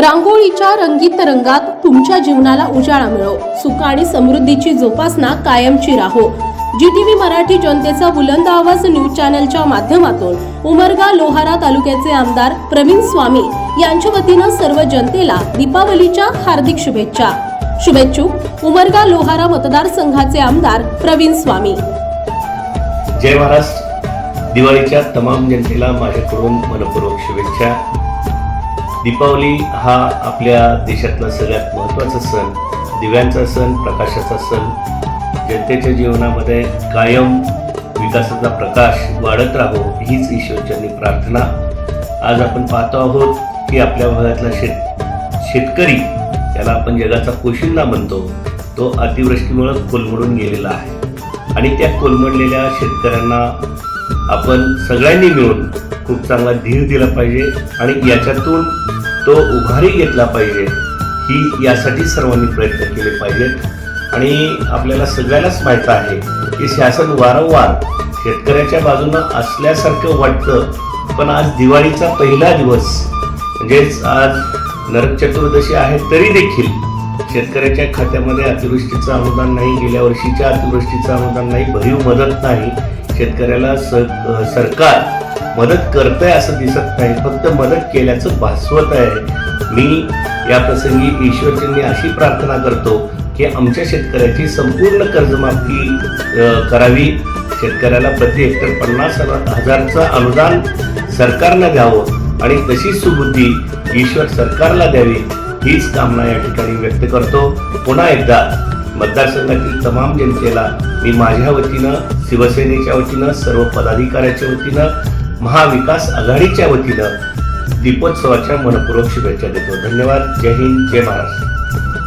रांगोळीच्या रंगीत रंगात तुमच्या जीवनाला उजाळा मिळो. सुख आणि समृद्धीची जोपासना कायमची राहो. जी टीव्ही मराठी जनतेचा बुलंद आवाज न्यूज चॅनलच्या माध्यमातून उमरगा लोहारा तालुक्याचे आमदार प्रवीण स्वामी यांच्या वतीनं सर्व जनतेला दीपावलीच्या हार्दिक शुभेच्छा. शुभेच्छुक उमरगा लोहारा मतदारसंघाचे आमदार प्रवीण स्वामी. जय महाराष्ट्र. दिवाळीच्या तमाम जनतेला माझ्याकडून मनपूर्वक शुभेच्छा. दीपावली हा आपल्या देशातला सगळ्यात महत्त्वाचा सण दिव्यांचा सण प्रकाशाचा सण. जनतेच्या जीवनामध्ये कायम विकासाचा प्रकाश वाढत राहो हीच ईश्वरचरणी प्रार्थना. आज आपण पाहतो आहोत की आपल्या भागातला शेत शेतकरी त्याला आपण जगाचा पोशिंदा म्हणतो तो अतिवृष्टीमुळं कोलमडून गेलेला आहे. आणि त्या कोलमडलेल्या शेतकऱ्यांना आपण सगळ्यांनी मिळून खूप चांगला धीर दिला पाहिजे आणि याच्यातून तो उभारी घेतला पाहिजे ही यासाठी सर्वांनी प्रयत्न केले पाहिजेत आणि आपल्याला सगळ्यांनाच माहीत आहे की शासन वारंवार शेतकऱ्याच्या बाजूनं असल्यासारखं वाटतं पण आज दिवाळीचा पहिला दिवस. म्हणजेच आज नरक चतुर्दशी आहे तरी देखील शेतकऱ्याच्या खात्यामध्ये अतिवृष्टीचं अनुदान नाही गेल्या वर्षीच्या अतिवृष्टीचं अनुदान नाही भरीव मदत नाही. शेतकऱ्याला स सरकार मदत करतंय असं दिसत नाही फक्त मदत केल्याचं भासवत आहे. मी या प्रसंगी ईश्वरजींनी अशी प्रार्थना करतो की आमच्या शेतकऱ्याची संपूर्ण कर्जमाफी करावी. शेतकऱ्याला प्रति हेक्टर पन्नास हजारचं अनुदान सरकारनं द्यावं आणि तशी सुबुद्धी ईश्वर सरकारला द्यावी हीच कामना या ठिकाणी व्यक्त करतो. पुन्हा एकदा मतदारसंघातील तमाम जनतेला मी माझ्या वतीनं शिवसेनेच्या वतीनं सर्व पदाधिकाऱ्याच्या वतीनं महाविकास आघाडीच्या वतीनं दीपोत्सवाच्या मनपूर्वक शुभेच्छा देतो. धन्यवाद. जय हिंद. जय महाराष्ट्र.